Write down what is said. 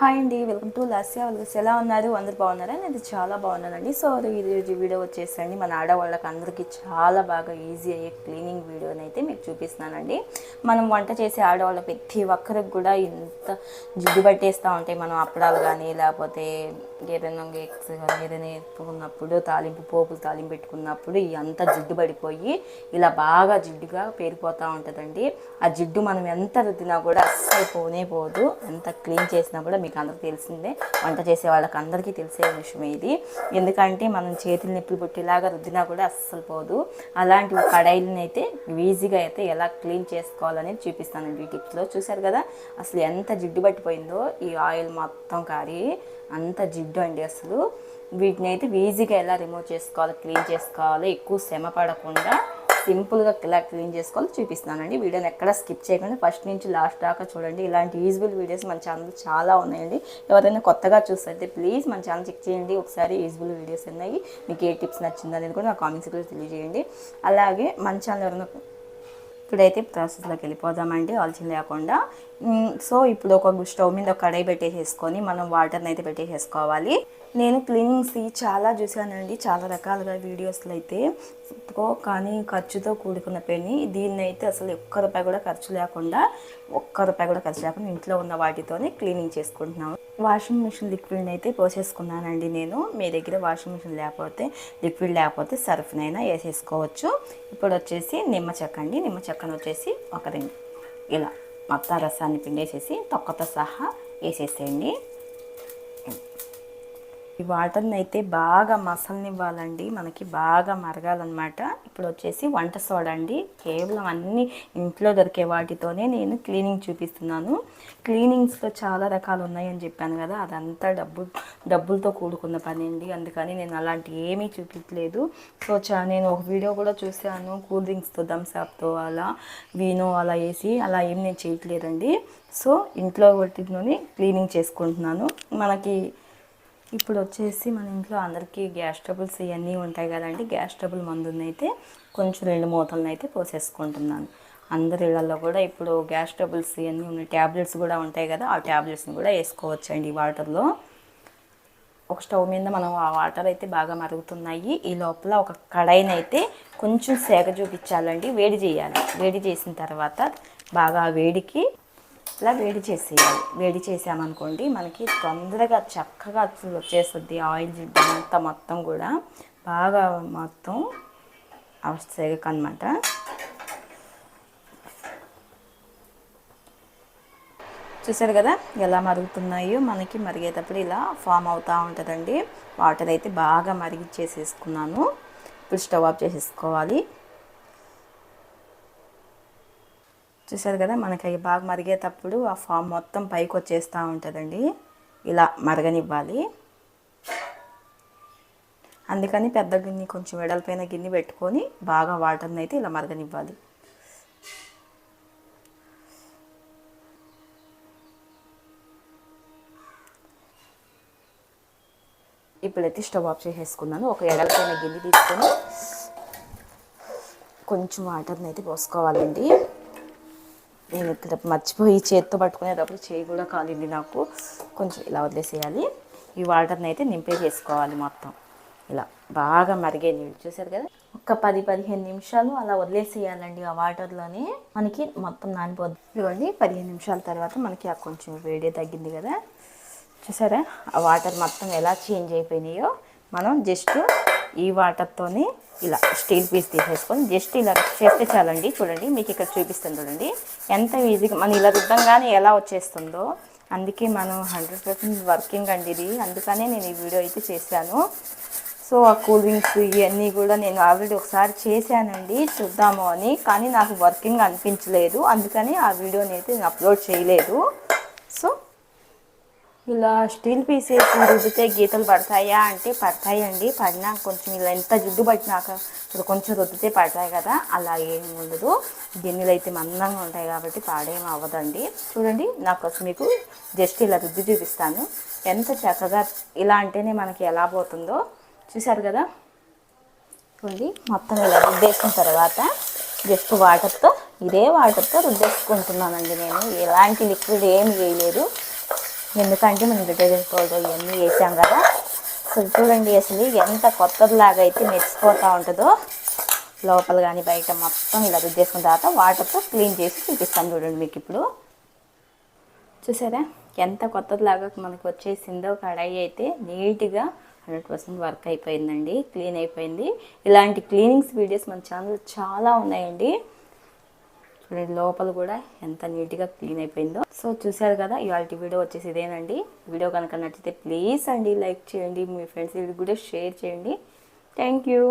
Hi అండి welcome to Lasya వాళ్ళకి ఎలా ఉన్నారు? అందరు బాగున్నారా? నేను చాలా బాగున్నానండి. సో ఈరోజు వీడియో వచ్చేసండి మన ఆడవాళ్ళకి అందరికీ చాలా బాగా ఈజీ అయ్యే క్లీనింగ్ వీడియోని అయితే మీకు చూపిస్తున్నానండి. మనం వంట చేసే ఆడవాళ్ళ ప్రతి ఒక్కరికి కూడా ఇంత జిడ్డు పట్టేస్తూ ఉంటాయి మనం అప్పడాలు కానీ లేకపోతే ఏదైనా ఎగ్స్ కానీ ఏదైనా ఎత్తుకున్నప్పుడు తాలింపు పోపులు తాలింపు పెట్టుకున్నప్పుడు ఈ అంతా జిడ్డు పడిపోయి ఇలా బాగా జిడ్డుగా పేరిపోతూ ఉంటుందండి. ఆ జిడ్డు మనం ఎంత రుద్దినా కూడా అస్సలు పోనే పోదు. ఎంత క్లీన్ చేసినా కూడా మీకు అందరికీ తెలిసిందే. వంట చేసే వాళ్ళకి అందరికీ తెలిసే విషయమే ఇది. ఎందుకంటే మనం చేతులు నొప్పులు పుట్టేలాగా రుద్దినా కూడా అస్సలు పోదు. అలాంటి కడాయిలని అయితే ఈజీగా అయితే ఎలా క్లీన్ చేసుకోవాలనేది చూపిస్తానండి ఈ టిప్స్లో. చూసారు కదా? అసలు ఎంత జిడ్డు పట్టిపోయిందో ఈ ఆయిల్ మొత్తం కారి అంత జిడ్డు అండి అసలు. వీటిని అయితే ఈజీగా ఎలా రిమూవ్ చేసుకోవాలి క్లీన్ చేసుకోవాలి ఎక్కువ శ్రమ పడకుండా సింపుల్గా ఇలా క్లీన్ చేసుకోవాలి చూపిస్తున్నానండి. వీడియోని ఎక్కడ స్కిప్ చేయకుండా ఫస్ట్ నుంచి లాస్ట్ దాకా చూడండి. ఇలాంటి యూజ్బుల్ వీడియోస్ మన ఛానల్ చాలా ఉన్నాయండి. ఎవరైనా కొత్తగా చూస్తే ప్లీజ్ మన ఛానల్ చెక్ చేయండి. ఒకసారి యూజ్బుల్ వీడియోస్ ఉన్నాయి. మీకు ఏ టిప్స్ నచ్చింది అనేది కూడా నా కామెంట్స్ కూడా తెలియజేయండి. అలాగే మన ఛానల్ ఎవరైనా ఇప్పుడైతే ప్రాసెస్లోకి వెళ్ళిపోదామండి ఆలోచన లేకుండా. సో ఇప్పుడు ఒక స్టవ్ మీద ఒక కడాయి పెట్టేసేసుకొని మనం వాటర్ని అయితే పెట్టేసేసుకోవాలి. నేను క్లీనింగ్స్ చాలా చూశానండి చాలా రకాలుగా వీడియోస్లో అయితే. కానీ ఖర్చుతో కూడుకున్న పెని దీన్ని అయితే అసలు ఒక్క రూపాయి కూడా ఖర్చు లేకుండా ఒక్క రూపాయి కూడా ఖర్చు లేకుండా ఇంట్లో ఉన్న వాటితోనే క్లీనింగ్ చేసుకుంటున్నాము. వాషింగ్ మిషన్ లిక్విడ్ని అయితే పోసేసుకున్నానండి నేను. మీ దగ్గర వాషింగ్ మిషన్ లేకపోతే లిక్విడ్ లేకపోతే సర్ఫ్నైనా వేసేసుకోవచ్చు. ఇప్పుడు వచ్చేసి నిమ్మ చెక్క అండి. నిమ్మ చెక్కను వచ్చేసి ఒక రెండు ఇలా మొత్తం రసాన్ని పిండేసేసి తొక్కతో సహా వేసేసేయండి. ఈ వాటర్ని అయితే బాగా మసలనివ్వాలండి. మనకి బాగా మరగాలన్నమాట. ఇప్పుడు వచ్చేసి వంట సోడా అండి కేవలం అన్ని ఇంట్లో దొరికే వాటితోనే నేను క్లీనింగ్ చూపిస్తున్నాను. క్లీనింగ్స్లో చాలా రకాలు ఉన్నాయని చెప్పాను కదా అదంతా డబ్బు డబ్బులతో కూడుకున్న పని అండి అందుకని నేను అలాంటి ఏమీ చూపించలేదు సో చా నేను ఒక వీడియో కూడా చూశాను కూల్ డ్రింక్స్తో థమ్స్అప్తో అలా వీనో అలా వేసి అలా ఏం నేను చేయట్లేదండి. సో ఇంట్లో వాటితోనే క్లీనింగ్ చేసుకుంటున్నాను. మనకి ఇప్పుడు వచ్చేసి మన ఇంట్లో అందరికీ గ్యాస్ ట్రబుల్స్ ఇవన్నీ ఉంటాయి కదండి. గ్యాస్ ట్రబుల్ మందుని అయితే కొంచెం రెండు మూతలను అయితే పోసేసుకుంటున్నాను. అందరి ఇళ్ళలో కూడా ఇప్పుడు గ్యాస్ ట్రబుల్స్ ఇవన్నీ ఉన్న ట్యాబ్లెట్స్ కూడా ఉంటాయి కదా ఆ ట్యాబ్లెట్స్ని కూడా వేసుకోవచ్చండి వాటర్లో. ఒక స్టవ్ మీద మనం ఆ వాటర్ అయితే బాగా మరుగుతున్నాయి. ఈ లోపల ఒక కడాయిని అయితే కొంచెం సేగ చూపించాలండి. వేడి చేయాలి. వేడి చేసిన తర్వాత బాగా వేడికి ఇలా వేడి చేసేయాలి. వేడి చేసామనుకోండి మనకి తొందరగా చక్కగా అసలు వచ్చేస్తుంది ఆయిల్ జిడ్డు అంతా మొత్తం కూడా. బాగా మొత్తం అవసరం అనమాట చూసారు కదా ఎలా మరుగుతున్నాయో? మనకి మరిగేటప్పుడు ఇలా ఫామ్ అవుతూ ఉంటుందండి. వాటర్ అయితే బాగా మరిగిచ్చేసేసుకున్నాను. ఇప్పుడు స్టవ్ ఆఫ్ చేసేసుకోవాలి. చూసారు కదా మనకి అవి బాగా మరిగేటప్పుడు ఆ ఫామ్ మొత్తం పైకి వచ్చేస్తూ ఉంటుందండి. ఇలా మరగనివ్వాలి. అందుకని పెద్ద గిన్నె కొంచెం వెడల్పైన గిన్నె పెట్టుకొని బాగా వాటర్ని అయితే ఇలా మరగనివ్వాలి. ఇప్పుడైతే స్టవ్ ఆఫ్ చేసేసుకున్నాను. ఒక ఎడలపైన గిన్నె తీసుకొని కొంచెం వాటర్ని అయితే పోసుకోవాలండి. నేను ఇక్కడ మర్చిపోయి చేత్తో పట్టుకునేటప్పుడు చేయి కూడా కాలింది నాకు. కొంచెం ఇలా వదిలేసేయాలి. ఈ వాటర్ని అయితే నింపేసేసుకోవాలి మొత్తం. ఇలా బాగా మరిగే నీళ్ళు చూసారు కదా? ఒక పది పదిహేను నిమిషాలు అలా వదిలేసేయాలండి ఆ వాటర్లోనే. మనకి మొత్తం నానిపోద్ది. ఇదిగోండి పదిహేను నిమిషాల తర్వాత మనకి ఆ కొంచెం వేడి తగ్గింది కదా? చూసారా? ఆ వాటర్ మొత్తం ఎలా చేంజ్ అయిపోయినాయో? మనం జస్ట్ ఈ వాటర్తోనే ఇలా స్టీల్ పీస్ తీసేసుకొని జస్ట్ ఇలా చేస్తే చాలండి. చూడండి మీకు ఇక్కడ చూపిస్తాను చూడండి. ఎంత ఈజీగా మనం ఇలా రుద్దంగానే ఎలా వచ్చేస్తుందో. అందుకే మనం హండ్రెడ్ పర్సెంట్ వర్కింగ్ అండి ఇది. అందుకనే నేను ఈ వీడియో అయితే చేశాను. సో ఆ కూల్ డ్రింక్స్ ఇవన్నీ కూడా నేను ఆల్రెడీ ఒకసారి చేశానండి. చూద్దాము అని. కానీ నాకు వర్కింగ్ అనిపించలేదు. అందుకని ఆ వీడియోని అయితే నేను అప్లోడ్ చేయలేదు. సో ఇలా స్టీల్ పీస్ వేసి రుద్దితే గీతలు పడతాయా అంటే పడతాయి అండి పడినా కొంచెం ఇలా ఎంత జిడ్డు పట్టినాక ఇప్పుడు కొంచెం రుద్దితే పడతాయి కదా అలా ఏం ఉండదు. గిన్నెలు అయితే మందంగా ఉంటాయి కాబట్టి పాడేం అవ్వదండి. చూడండి నాకు అసలు మీకు జస్ట్ ఇలా రుద్ది చూపిస్తాను. ఎంత చక్కగా ఇలా అంటేనే మనకి ఎలా పోతుందో. చూసారు కదా? చూడండి మొత్తం ఇలా రుద్దేసిన తర్వాత జస్ట్ వాటర్తో ఇదే వాటర్తో రుద్దేసుకుంటున్నానండి నేను. ఎలాంటి లిక్విడ్ ఏమి వేయలేదు. ఎందుకంటే మనం డిటర్జెంట్ పౌడర్ ఇవన్నీ వేసాం కదా. సో చూడండి అసలు ఎంత కొత్తదిలాగా అయితే మెరిసిపోతూ ఉంటుందో. లోపల కానీ బయట మొత్తం ఇలా రుద్దేసుకున్న తర్వాత వాటర్తో క్లీన్ చేసి చూపిస్తాను చూడండి మీకు ఇప్పుడు. చూసారా? ఎంత కొత్తదిలాగా మనకు వచ్చేసిందో కడాయి అయితే నీట్గా హండ్రెడ్ పర్సెంట్ వర్క్ అయిపోయిందండి క్లీన్ అయిపోయింది. ఇలాంటి క్లీనింగ్స్ వీడియోస్ మన ఛానల్ చాలా ఉన్నాయండి. చూడండి లోపల కూడా ఎంత నీట్గా క్లీన్ అయిపోయిందో. సో చూసారు కదా ఇవాళ వీడియో వచ్చేసి ఇదేనండి. వీడియో కనుక నచ్చితే ప్లీజ్ అండి లైక్ చేయండి మీ ఫ్రెండ్స్ కూడా షేర్ చేయండి. Thank you.